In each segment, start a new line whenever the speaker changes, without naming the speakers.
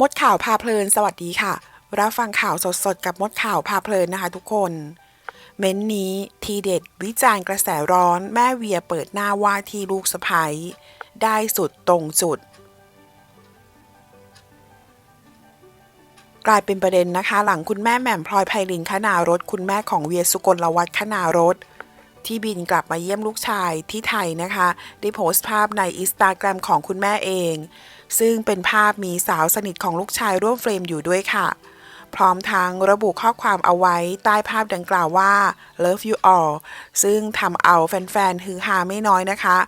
มดข่าวพาเพลิน สวัสดีค่ะ รับฟังข่าวสดๆ กับมดข่าวพาเพลินนะคะทุกคน เม้นนี้ทีเด็ดวิจารณ์กระแสร้อน แม่เวียเปิดหน้าว่าที่ลูกสะใภ้ได้สุดตรงจุด กลายเป็นประเด็นนะคะ หลังคุณแม่แหม่มพลอยไพลินคณารถ คุณแม่ของเวียสุกลวัฒน์คณารถ ที่บินกลับมาเยี่ยมลูกชายที่ไทยนะคะ ได้โพสต์ภาพในอินสตาแกรมของคุณแม่เอง ซึ่งเป็นภาพมีสาวสนิทของลูกชายร่วมเฟรมอยู่ด้วยค่ะ พร้อมทั้งระบุข้อความเอาไว้ใต้ภาพดังกล่าวว่า love you all ซึ่งทำเอาแฟนๆฮือฮาไม่น้อยนะคะ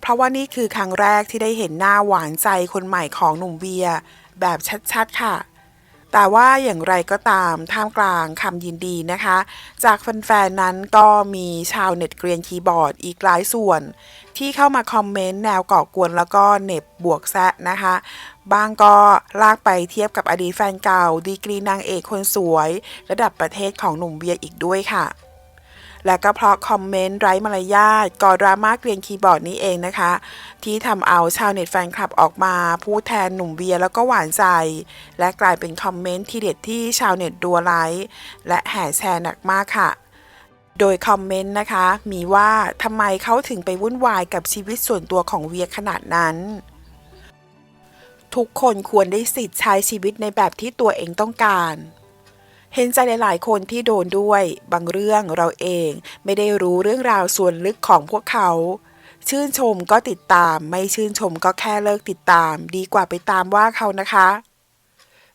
เพราะว่านี่คือครั้งแรกที่ได้เห็นหน้าหวานใจคนใหม่ของหนุ่มเวีย แบบชัดๆค่ะ แต่ว่าอย่างไรก็ตามท่ามกลางคำยินดีนะคะ จากแฟนๆนั้นก็มีชาวเน็ตเกรียนคีย์บอร์ดอีกหลายส่วน ที่เข้ามาคอมเมนต์แนวก่อกวนแล้วก็เน็บบวกแซะนะคะบางก็ลากไปเทียบกับอดีตแฟนเก่า ดีกรีนางเอกคนสวย ระดับประเทศของหนุ่มเวียอีกด้วยค่ะ และก็เพราะคอมเมนต์ไร้มารยาทก่อดราม่าเกรียนคีย์บอร์ดนี้เองนะคะ ที่ทำเอาชาวเน็ตแฟนคลับออกมา พูดแทนหนุ่มเวียแล้วก็หวานใจ และกลายเป็นคอมเมนต์ที่เด็ดที่ชาวเน็ตดัวไลค์และแห่แชร์หนักมากค่ะโดยคอมเมนต์นะคะ มีว่าทำไมเขาถึงไปวุ่นวายกับชีวิตส่วนตัวของเวียขนาดนั้น ทุกคนควรได้สิทธิ์ใช้ชีวิตในแบบที่ตัวเองต้องการ เห็นใจหลายๆ คนที่โดนด้วย บางเรื่องเราเองไม่ได้รู้เรื่องราวส่วนลึกของพวกเขา ชื่นชมก็ติดตาม ไม่ชื่นชมก็แค่เลิกติดตาม ดีกว่าไปตามว่าเขานะคะ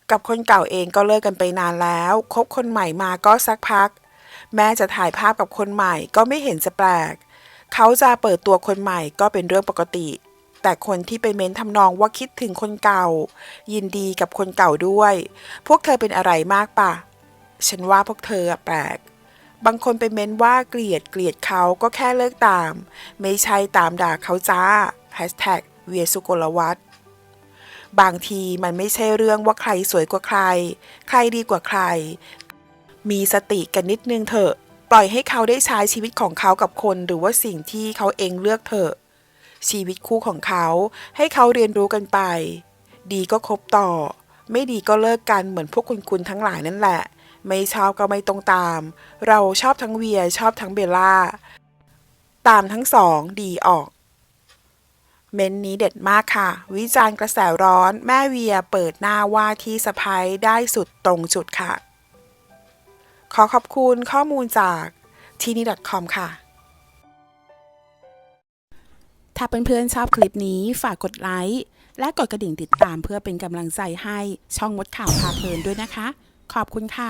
กับคนเก่าเองก็เลิกกันไปนานแล้วคบคนใหม่มาก็สักพัก แม้จะถ่ายภาพกับคนใหม่ก็ไม่เห็นจะแปลก เขาจะเปิดตัวคนใหม่ก็เป็นเรื่องปกติแต่คนที่ไปเม้นทำนองว่าคิดถึงคนเก่า ยินดีกับคนเก่าด้วย พวกเธอเป็นอะไรมากปะ ฉันว่าพวกเธอแปลก บางคนไปเม้นว่าเกลียดเกลียดเขาก็แค่เลิกตาม ไม่ใช่ตามด่าเขาจ้า Hashtag เวียสุกลวัฒน์บางทีมันไม่ใช่เรื่องว่าใครสวยกว่าใคร ใครดีกว่าใคร มีสติกันนิดนึงเถอะ ปล่อยให้เขาได้ใช้ชีวิตของเขากับคน หรือว่าสิ่งที่เขาเองเลือกเถอะ ชีวิตคู่ของเขาให้เขาเรียนรู้กันไป ดีก็คบต่อ ไม่ดีก็เลิกกันเหมือนพวกคุณคุณทั้งหลายนั่นแหละ ไม่ชอบก็ไม่ต้องตาม เราชอบทั้งเวียชอบทั้งเบลล่า ตามทั้งสองดีออก เม้นนี้เด็ดมากค่ะ วิจารณ์กระแสร้อน แม่เวียเปิดหน้าว่าที่สะพ้ายได้สุดตรงจุดค่ะ ขอขอบคุณข้อมูลจากทีนี่ .com ค่ะถ้าเพื่อนๆชอบคลิปนี้ฝากกดไลค์และกดกระดิ่งติดตามเพื่อเป็นกำลังใจให้ช่องมดข่าวพาเพลินด้วยนะคะ ขอบคุณค่ะ